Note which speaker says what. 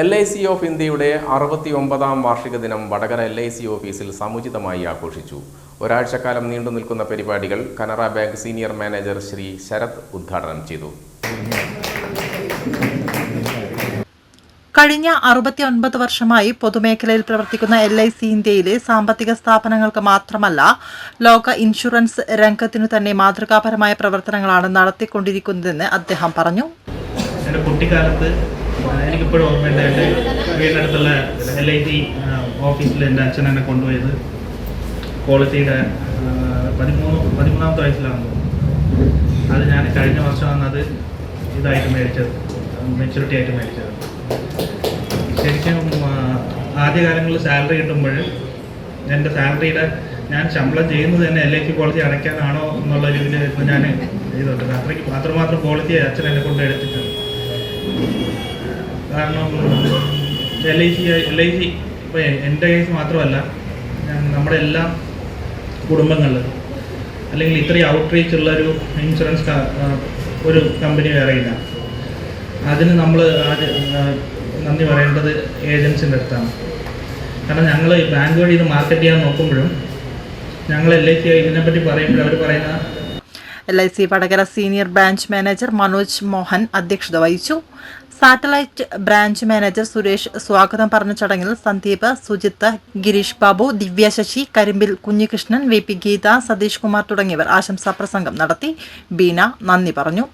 Speaker 1: L I C of ഇന്ത്യയുടെ അറുപത്തി ഒമ്പതാം വാർഷിക ദിനം വടകര എൽ ഐ സി ഓഫീസിൽ സമുചിതമായി ആഘോഷിച്ചു. ഒരാഴ്ചക്കാലം നീണ്ടു നിൽക്കുന്ന പരിപാടികൾ Canara bank senior manager Shri Sharath ഉദ്ഘാടനം ചെയ്തു.
Speaker 2: കഴിഞ്ഞ അറുപത്തിയൊൻപത് വർഷമായി പൊതുമേഖലയിൽ പ്രവർത്തിക്കുന്ന എൽ ഐ സി ഇന്ത്യയിലെ സാമ്പത്തിക സ്ഥാപനങ്ങൾക്ക് മാത്രമല്ല ലോക ഇൻഷുറൻസ് രംഗത്തിനു തന്നെ മാതൃകാപരമായ പ്രവർത്തനങ്ങളാണ് നടത്തിക്കൊണ്ടിരിക്കുന്നതെന്ന് അദ്ദേഹം പറഞ്ഞു.
Speaker 3: കുട്ടിക്കാലത്ത് എനിക്കിപ്പോഴും ഓർമ്മയുണ്ട് എന്റെ വീടിനടുത്തുള്ള എൽ ഐ ടി ഓഫീസിൽ എന്റെ അച്ഛൻ എന്നെ കൊണ്ടുപോയത് ആ, പതിമൂന്ന് പതിമൂന്നാമത്തെ വയസ്സിലാണ്. അത് ഞാൻ കഴിഞ്ഞ വർഷമാണ് അത് ഇതായിട്ട് മേടിച്ചത്. മെച്യൂരിറ്റി ആയിട്ട് മേടിച്ചത്. ശരിക്കും ആദ്യകാലങ്ങളിൽ സാലറി കിട്ടുമ്പോൾ എന്റെ സാലറിയുടെ ഞാൻ ശമ്പളം ചെയ്യുന്നത് തന്നെ എൽ ഐ സി പോളിസി അടയ്ക്കാനാണോ എന്നുള്ള രീതിയിൽ ഇപ്പോൾ ഞാൻ ചെയ്തിട്ടുണ്ട് അത്രയ്ക്ക് അത്രമാത്രം പോളിസി അച്ഛൻ എന്നെ കൊണ്ട് എടുത്തിട്ടുണ്ട്. കാരണം L I C L I C ഇപ്പോൾ എന്റെ കേസ് മാത്രമല്ല നമ്മുടെ എല്ലാ കുടുംബങ്ങളിൽ അല്ലെങ്കിൽ ഇത്രയും ഔട്ട്റീച്ച് ഉള്ള ഒരു ഇൻഷുറൻസ് ഒരു കമ്പനി വേറെ ഇല്ല. അതിന് നമ്മൾ ആദ്യ നന്ദി പറയേണ്ടത് ഏജൻസിന്റെ അടുത്താണ്. കാരണം ഞങ്ങൾ ബാങ്ക് വഴി ഇത് മാർക്കറ്റ് ചെയ്യാൻ നോക്കുമ്പോഴും ഞങ്ങൾ എൽ ഐ സി ഇതിനെപ്പറ്റി പറയുമ്പോഴും അവർ പറയുന്ന
Speaker 2: L I C Vadakara senior branch manager Manoj Mohan അധ്യക്ഷത വഹിച്ചു. സാറ്റലൈറ്റ് ബ്രാഞ്ച് മാനേജർ സുരേഷ് സ്വാഗതം പറഞ്ഞ ചടങ്ങിൽ സന്ദീപ് സുജിത്ത് ഗിരീഷ് ബാബു ദിവ്യ ശശി കരിമ്പിൽ കുഞ്ഞികൃഷ്ണൻ വി പി ഗീത സതീഷ് കുമാർ തുടങ്ങിയവർ ആശംസാ പ്രസംഗം നടത്തി. ബീന നന്ദി പറഞ്ഞു.